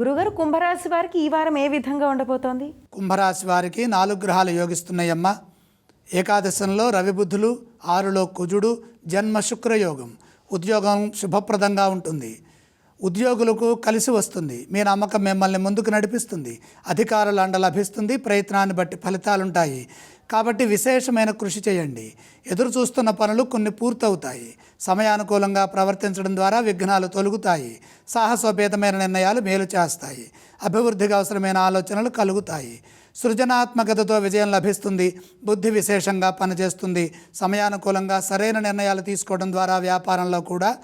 గురుగారు కుంభరాశి వారికి ఈ వారం ఏ విధంగా ఉండబోతోంది? కుంభరాశి వారికి నాలుగు గ్రహాలు యోగిస్తున్నాయమ్మా. ఏకాదశంలో రవిబుద్ధులు ఆరులో కుజుడు జన్మ శుక్రయోగం. ఉద్యోగం శుభప్రదంగా ఉంటుంది. ఉద్యోగులకు కలిసి వస్తుంది. మీ నమ్మకం మిమ్మల్ని ముందుకు నడిపిస్తుంది. అధికారుల అండ లభిస్తుంది. ప్రయత్నాన్ని బట్టి ఫలితాలుంటాయి. కాబట్టి విశేషమైన కృషి చేయండి. ఎదురు చూస్తున్న పనులు కొన్ని పూర్తవుతాయి. సమయానుకూలంగా ప్రవర్తించడం ద్వారా విఘ్నాలు తొలగుతాయి. సాహసోపేతమైన నిర్ణయాలు మేలు చేస్తాయి. అభివృద్ధికి అవసరమైన ఆలోచనలు కలుగుతాయి. సృజనాత్మకతతో విజయం లభిస్తుంది. బుద్ధి విశేషంగా పనిచేస్తుంది. సమయానుకూలంగా సరైన నిర్ణయాలు తీసుకోవడం ద్వారా వ్యాపారంలో కూడా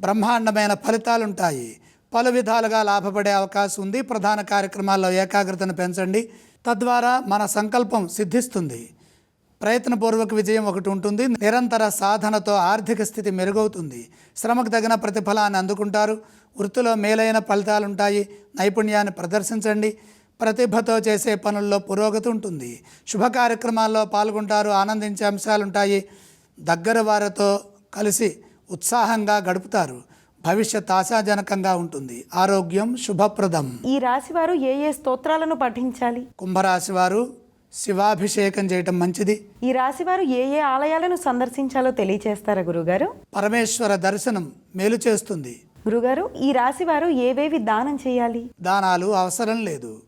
బ్రహ్మాండమైన ఫలితాలుంటాయి. పలు విధాలుగా లాభపడే అవకాశం ఉంది. ప్రధాన కార్యక్రమాల్లో ఏకాగ్రతను పెంచండి. తద్వారా మన సంకల్పం సిద్ధిస్తుంది. ప్రయత్నపూర్వక విజయం ఒకటి ఉంటుంది. నిరంతర సాధనతో ఆర్థిక స్థితి మెరుగవుతుంది. శ్రమకు తగిన ప్రతిఫలాన్ని అందుకుంటారు. వృత్తిలో మేలైన ఫలితాలుంటాయి. నైపుణ్యాన్ని ప్రదర్శించండి. ప్రతిభతో చేసే పనుల్లో పురోగతి ఉంటుంది. శుభ కార్యక్రమాల్లో పాల్గొంటారు. ఆనందించే అంశాలుంటాయి. దగ్గర వారితో కలిసి ఉత్సాహంగా గడుపుతారు. భవిష్యత్ ఆశాజనకంగా ఉంటుంది. ఆరోగ్యం శుభప్రదం. ఈ రాశి వారు ఏ ఏ స్తోత్రాలను పఠించాలి? కుంభరాశి వారు శివాభిషేకం చేయటం మంచిది. ఈ రాశి వారు ఏ ఏ ఆలయాలను సందర్శించాలో తెలియచేస్తారా గురుగారు? పరమేశ్వర దర్శనం మేలు చేస్తుంది. గురుగారు ఈ రాశి వారు ఏవేవి దానం చేయాలి? దానాలు అవసరం లేదు.